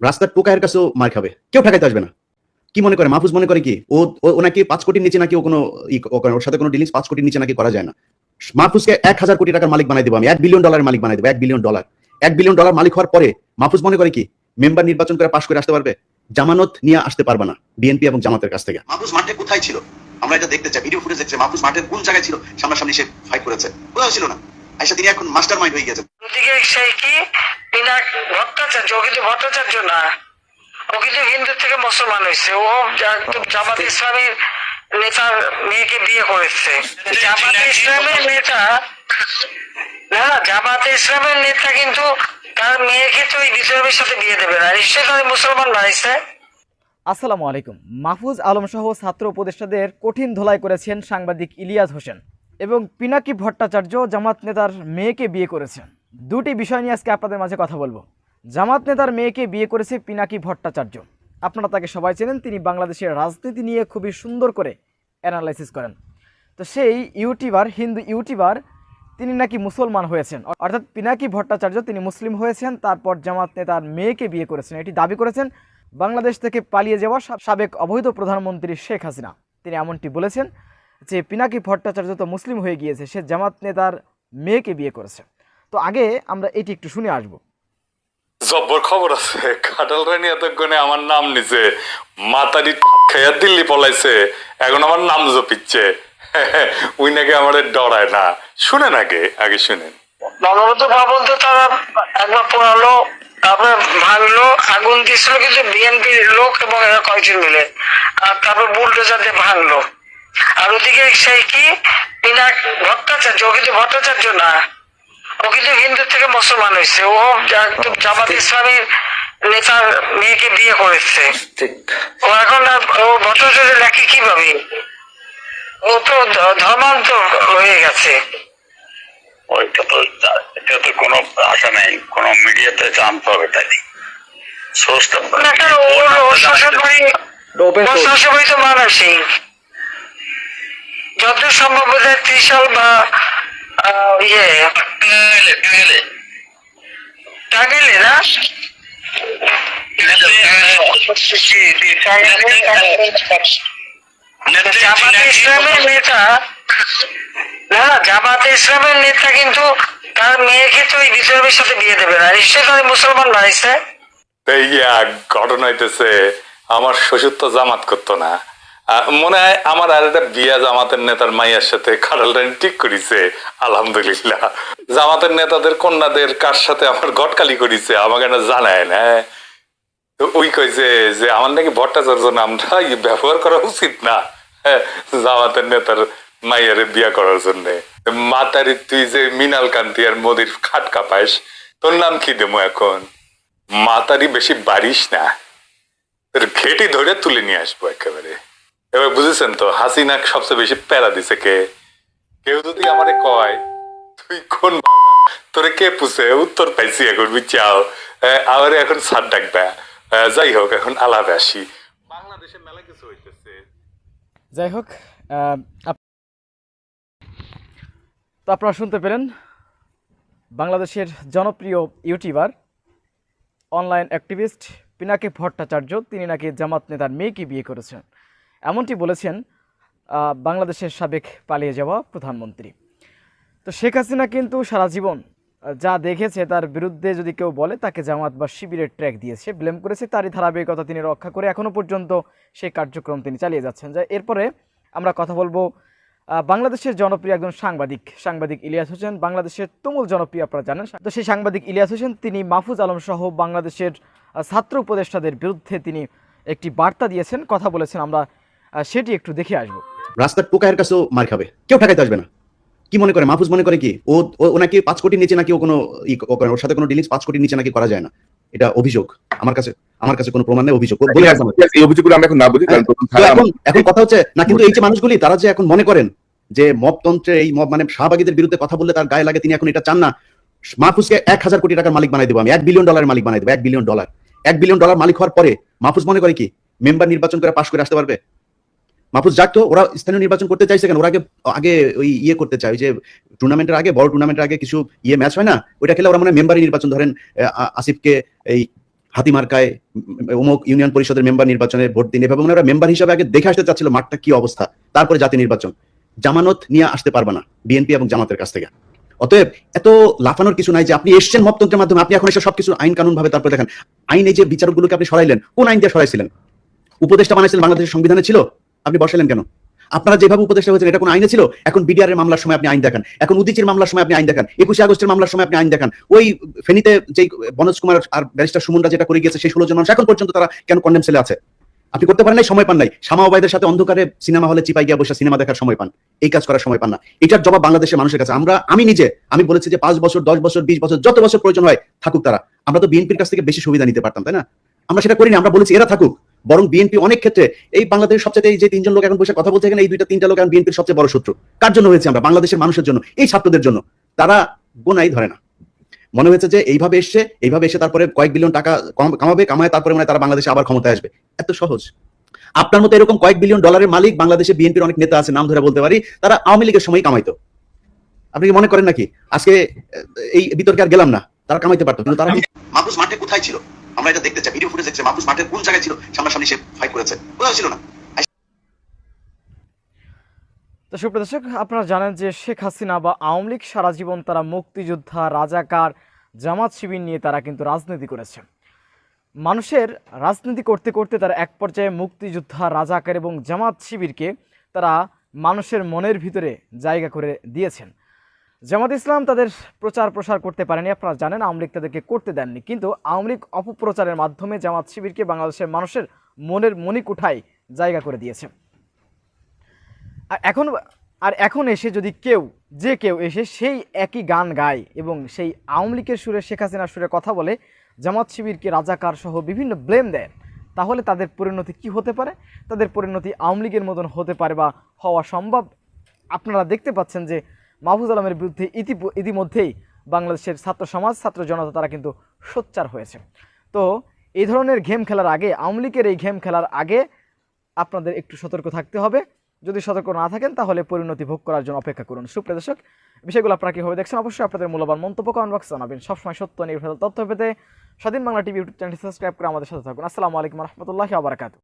রাস্তার টোকায়ের কাছেও মার খাবে। কেউ ঠেকাইতে আসবে না। কি মনে করে? মাহফুজ মনে করে কি? ও ও- ও নাকি পাঁচ কোটির নিচে নাকি ও কোনো ওর সাথে কোনো ডিলিংস পাঁচ কোটির নিচে নাকি করা যায় না। মাহফুজকে এক হাজার কোটি টাকার মালিক বানাই দেবো আমি। এক বিলিয়ন ডলারের মালিক বানাই দেবো। এক বিলিয়ন ডলার এক বিলিয়ন ডলার মালিক হওয়ার পরে মাহফুজ মনে করে কি? মেম্বার নির্বাচন করে পাশ করে আসতে পারবে? জামানত নিয়ে আসতে পারবে না বিএনপি এবং জামাতের কাছ থেকে। মাহফুজ মাঠে কোথায় ছিল? আমরা এটা দেখতে চাই। ভিডিও ফুটেজ দেখতে চাই। মাহফুজ মাঠের কোন জায়গায় ছিল? সামনাসামনি সে ফাইট করেছে। কোথাও ছিল না। আইসা তিনি এখন মাস্টার মাইন্ড হয়ে গেছে কি? পিনাক ভট্টাচার্য ও কিন্তু ভট্টাচার্য না। ও কিন্তু হিন্দু থেকে মুসলমান হয়েছে। ও জামাত ইসলামের নেতার মেয়েকে বিয়ে করেছে। জামাত ইসলামের নেতা না না জামাত ইসলামের নেতা কিন্তু তার মেয়েকে তো ওই বিজয়ের সাথে বিয়ে দেবে না। নিশ্চয়ই তাদের মুসলমান বানাইছে। আসসালামু আলাইকুম। মাহফুজ আলম সহ ছাত্র উপদেষ্টাদের কঠিন ধোলাই করেছেন সাংবাদিক ইলিয়াস হোসেন এবং পিনাকি ভট্টাচার্য জামাত নেতার মেয়েকে বিয়ে করেছেন। দুটি বিষয় নিয়ে আজকে আপনাদের মাঝে কথা বলব। জামাত নেতার মেয়েকে বিয়ে করেছে পিনাকি ভট্টাচার্য। আপনারা তাকে সবাই চেনেন, তিনি বাংলাদেশের রাজনীতি নিয়ে খুবই সুন্দর করে অ্যানালাইসিস করেন। তো সেই ইউটিউবার, হিন্দু ইউটিউবার, তিনি নাকি মুসলমান হয়েছেন। অর্থাৎ পিনাকি ভট্টাচার্য, তিনি মুসলিম হয়েছেন, তারপর জামাত নেতার মেয়েকে বিয়ে করেছেন। এটি দাবি করেছেন বাংলাদেশ থেকে পালিয়ে যাওয়া সাবেক অবৈধ প্রধানমন্ত্রী শেখ হাসিনা। তিনি এমনটি বলেছেন যে, পিনাকি ভট্টাচার্য তো মুসলিম হয়ে গিয়েছে, সে জামাত নেতার মেয়েকে বিয়ে করেছে। তো আগে আমরা এটি একটু শুনে আসব। জব্বর খবর আছে কাটাল রানী এতক্ষণে আমার নাম নিছে মাতারি খেয়া দিল্লি পলাইছে এখন আমার নাম জপিচ্ছে। উই নাকি আমার ডরায় না। শুনেন আগে আগে শুনেন। বঙ্গবন্ধু ভবন তো তারা একবার পোড়ালো তারপরে ভাঙলো আগুন দিয়েছিল কিন্তু বিএনপির লোক এবং এরা কয়েকজন মিলে আর তারপর বুলডোজার দিয়ে ভাঙলো। আর ওদিকে সেই কি পিনাক ভট্টাচার্য ও কিন্তু ভট্টাচার্য না ও কিন্তু হিন্দু থেকে মুসলমান হয়েছে। ও জামাত ইসলামের নেতার মেয়েকে বিয়ে করেছে। ও এখন ও ভট্টাচার্য লেখে কীভাবে? ও তো ধর্মান্তর হয়ে গেছে। ওইটা তো এটা তো কোনো আশা নেই। কোনো মিডিয়াতে জানতে হবে তাই সোর্সটা তো মানসিক যত সম্ভব হয় ত্রিশাল বা আহ, ইয়ে টাঙ্গাইলে না জামাতে ইসলামের নেতা। না জামাতে ইসলামের নেতা কিন্তু তার মেয়েকে তো ওই বিজয়ের সাথে বিয়ে দেবে না। নিশ্চয়ই তাদের মুসলমান ঘটনা হইতেছে আমার শ্বশুর তো জামাত করতো না। মনে হয় আমার আর একটা বিয়া জামাতের নেতার মাইয়ার সাথে খারাল রানী ঠিক করিছে আলহামদুলিল্লাহ। জামাতের নেতাদের কন্যাদের কার সাথে আমার গটকালি করিছে আমাকে না জানায় না ওই কইছে যে আমার নাকি ভট্টাচার্য নামটা ব্যবহার করা উচিত না হ্যাঁ, জামাতের নেতার মাইয়ারে বিয়া করার জন্য। মাতারি তুই যে মিনাল কান্তি আর মোদির খাট কাপাইস তোর নাম কি দেবো এখন? মাতারি বেশি বাড়িস না তোর ঘেটি ধরে তুলে নিয়ে আসব একেবারে। এবার বুঝেছেন তো, হাসিনা সবচেয়ে বেশি প্যারা দিছে কে? কেউ যদি আমারে কয়, তুই কোন তোরে কে পুষে? উত্তর পাইছি এখন বুঝছাও আবার এখন সার ডাকবা যাই হোক, এখন আলাদা আসি। বাংলাদেশে মেলা কিছু হইতেছে। যাই হোক তো আপনারা শুনতে পেলেন, বাংলাদেশের জনপ্রিয় YouTuber, online activist Pinaki Bhattacharya, তিনি নাকি জামাত নেতার মেয়েকে বিয়ে করেছেন। এমনটি বলেছেন বাংলাদেশের সাবেক পালিয়ে যাওয়া প্রধানমন্ত্রী। তো শেখ হাসিনা কিন্তু সারা জীবন যা দেখেছে তার বিরুদ্ধে যদি কেউ বলে তাকে জামাত বা শিবিরের ট্র্যাক দিয়েছে ব্লেম করেছে, তারই ধারাবাহিকতা তিনি রক্ষা করে এখনও পর্যন্ত সেই কার্যক্রম তিনি চালিয়ে যাচ্ছেন। যা, এরপরে আমরা কথা বলব বাংলাদেশের জনপ্রিয় একজন সাংবাদিক সাংবাদিক ইলিয়াস হোসেন। বাংলাদেশের তুমুল জনপ্রিয়, আপনারা জানেন। তো সেই সাংবাদিক ইলিয়াস হোসেন, তিনি মাহফুজ আলম সহ বাংলাদেশের ছাত্র উপদেষ্টাদের বিরুদ্ধে তিনি একটি বার্তা দিয়েছেন, কথা বলেছেন। আমরা সেটি একটু দেখে আসব। রাস্তার টোকায়ের কাছেও মার খাবে। কেউ ঠেকাইতে আসবে না। কি মনে করে? মাহফুজ মনে করে কি? ও ও- ও নাকি পাঁচ কোটি নিচে নাকি ও কোনো ই করে, ওর সাথে কোনো ডিলিংস পাঁচ কোটির নিচে নাকি করা যায় না। এটা অভিযোগ। আমার কাছে আমার কাছে কোনো প্রমাণ নেই অভিযোগ। বলে এই অভিযোগগুলো আমরা এখন না বুঝি কারণ এখন এখন কথা হচ্ছে না কিন্তু এই যে মানুষগুলি তারা যে এখন মনে করেন যে মবতন্ত্রের এই মব মানে শাহবাগীদের বিরুদ্ধে কথা বললে তার গায়ে লাগে তিনি এখন এটা চান না। মাহফুজকে এক হাজার কোটি টাকার মালিক বানাই দেবো আমি। এক বিলিয়ন ডলারের মালিক বানাই দেবো এক বিলিয়ন ডলার এক বিলিয়ন ডলার মালিক হওয়ার পরে মাহফুজ মনে করে কি? মেম্বার নির্বাচন করে পাশ করে আসতে পারবে? মাহফুজ, যাক তো, ওরা স্থানীয় নির্বাচন করতে চাইছে কেন? ওরা আগে আগে ওই ইয়ে করতে চায় যে টুর্নামেন্টের আগে, বড় টুর্নামেন্টের আগে কিছু ইয়ে ম্যাচ হয় না? ওইটা খেলে ওরা মনে মেম্বারই নির্বাচন ধরেন আসিফকে এই হাতিমার্কায় অমুক ইউনিয়ন পরিষদের মেম্বার নির্বাচনে ভোট দিন, এভাবে ওনারা মেম্বার হিসাবে আগে দেখে আসতে চাচ্ছিল মাঠটা কি অবস্থা। তারপরে জাতীয় নির্বাচন। জামানত নিয়ে আসতে পারবে না বিএনপি এবং জামাতের কাছ থেকে। অতএব এত লাফানোর কিছু নাই যে আপনি এসছেন মপতন্ত্রের মাধ্যমে, আপনি এখন এসে সবকিছু আইন কানুন ভাবে তারপরে দেখেন, আইনে যে বিচারকগুলোকে আপনি সরাইলেন, কোন আইন দিয়ে সরাইছিলেন? উপদেষ্টা বানাইছিলেন বাংলাদেশের সংবিধানে ছিল? আপনি বসালেন কেন? আপনারা যেভাবে উপদেষ্টা হয়েছেন, এটা কোন আইনে ছিল? এখন বিডিআর এর মামলার সময় আপনি আইন দেখান। এখন উদিচির মামলার সময় আপনি আইন দেখান। একুশে আগস্টের মামলার সময় আপনি আইন দেখান। ওই ফেনীতে যে বনজ কুমার আর ব্যারিস্টার সুমনরা যেটা করে গিয়েছে, সেই ষোলো জন মানুষ, এখন পর্যন্ত তারা কেন কন্ডেম সেলে আছে? আপনি করতে পারেন নাই, সময় পান নাই। শামা ওবায়দের সাথে অন্ধকারে সিনেমা হলে চিপাই গিয়ে বসে সিনেমা দেখার সময় পান। এই কাজ করার সময় পান না। এটার জবাব বাংলাদেশের মানুষের কাছে। আমরা, আমি নিজে, আমি বলেছি যে পাঁচ বছর, দশ বছর, বিশ বছর, যত বছর প্রয়োজন হয়, থাকুক তারা। আমরা তো বিএনপির কাছ থেকে বেশি সুবিধা নিতে পারতাম, তাই না? আমরা সেটা করিনি, আমরা বলেছি এরা থাকুক। বরং বিএনপি অনেক ক্ষেত্রে এই বাংলাদেশের সবচেয়ে এই যে তিনজন লোক এখন বসে কথা বলছে এখানে এই দুইটা, তিনটা লোক এখন বিএনপির সবচেয়ে বড় শত্রু। কার জন্য হয়েছে আমরা? বাংলাদেশের মানুষের জন্য, এই ছাত্রদের জন্য। তারা গোনাই ধরে না। মনে হয়েছে যে এইভাবে এসে এইভাবে এসে তারপরে কয়েক বিলিয়ন টাকা কামাবে, কামায় তারপরে মানে তারা বাংলাদেশে আবার ক্ষমতায় আসবে। এত সহজ। আপনার মতো এরকম কয়েক বিলিয়ন ডলারের মালিক বাংলাদেশে বিএনপির অনেক নেতা আছে, নাম ধরে বলতে পারি, তারা আওয়ামী লীগের সময় কামাইতো। আপনি কি মনে করেন নাকি? আজকে এই বিতর্কে আর গেলাম না। তারা কামাইতে পারতো, কিন্তু তারা মাহফুজ মাঠে কোথায় ছিল? আমরা এটা দেখতে চাই ভিডিও ফুটেজ দেখছি মাহফুজ মাঠের কোন জায়গায় ছিল? সামনাসামনি সে ফাইট করেছে। কোথাও ছিল না। তো সুপ্রদর্শক আপনারা জানেন যে শেখ হাসিনা বা আওয়ামী লীগ সারা জীবন তারা মুক্তিযোদ্ধা, রাজাকার, জামাত শিবির নিয়ে তারা কিন্তু রাজনীতি করেছে। মানুষের রাজনীতি করতে করতে তারা এক পর্যায়ে মুক্তিযোদ্ধা, রাজাকার এবং জামাত শিবিরকে তারা মানুষের মনের ভিতরে জায়গা করে দিয়েছেন। জামাত ইসলাম তাদের প্রচার প্রসার করতে পারেনি। আপনারা জানেন, আওয়ামী লীগ তাদেরকে করতে দেননি। কিন্তু আওয়ামী লীগ অপপ্রচারের মাধ্যমে জামাত শিবিরকে বাংলাদেশের মানুষের মনের মণিকুঠায় জায়গা করে দিয়েছে। আর এখন আর এখন এসে যদি কেউ, যে কেউ এসে সেই একই গান গায় এবং সেই আওয়ামী লীগের সুরে, শেখ হাসিনার সুরে কথা বলে জামাত শিবিরকে রাজাকার সহ বিভিন্ন ব্লেম দেন তাহলে তাদের পরিণতি কি হতে পারে? তাদের পরিণতি আওয়ামী লীগের মতন হতে পারে বা হওয়া সম্ভব? আপনারা দেখতে পাচ্ছেন যে মাহফুজ আলমের বিরুদ্ধে ইতি ইতিমধ্যেই বাংলাদেশের ছাত্র সমাজ, ছাত্র জনতা তারা কিন্তু সোচ্চার হয়েছে। তো এই ধরনের গেম খেলার আগে, আওয়ামী লীগের এই গেম খেলার আগে আপনাদের একটু সতর্ক থাকতে হবে। যদি সতর্ক না থাকেন, তাহলে পরিণতি ভোগ করার জন্য অপেক্ষা করুন। সুপ্রদর্শক বিষয়গুলো আপনারা কীভাবে দেখছেন? অবশ্যই আপনাদের মূল্যবান মন্তব্য কমেন্ট বক্সে জানাবেন। সবসময় সত্য নির্ভর তথ্য পেতে স্বাধীন বাংলা টিভি ইউটিউব চ্যানেলটি সাবস্ক্রাইব করে আমাদের সাথে থাকুন। আসসালামু আলাইকুম রহমতুল্লাহি আবরাকাতু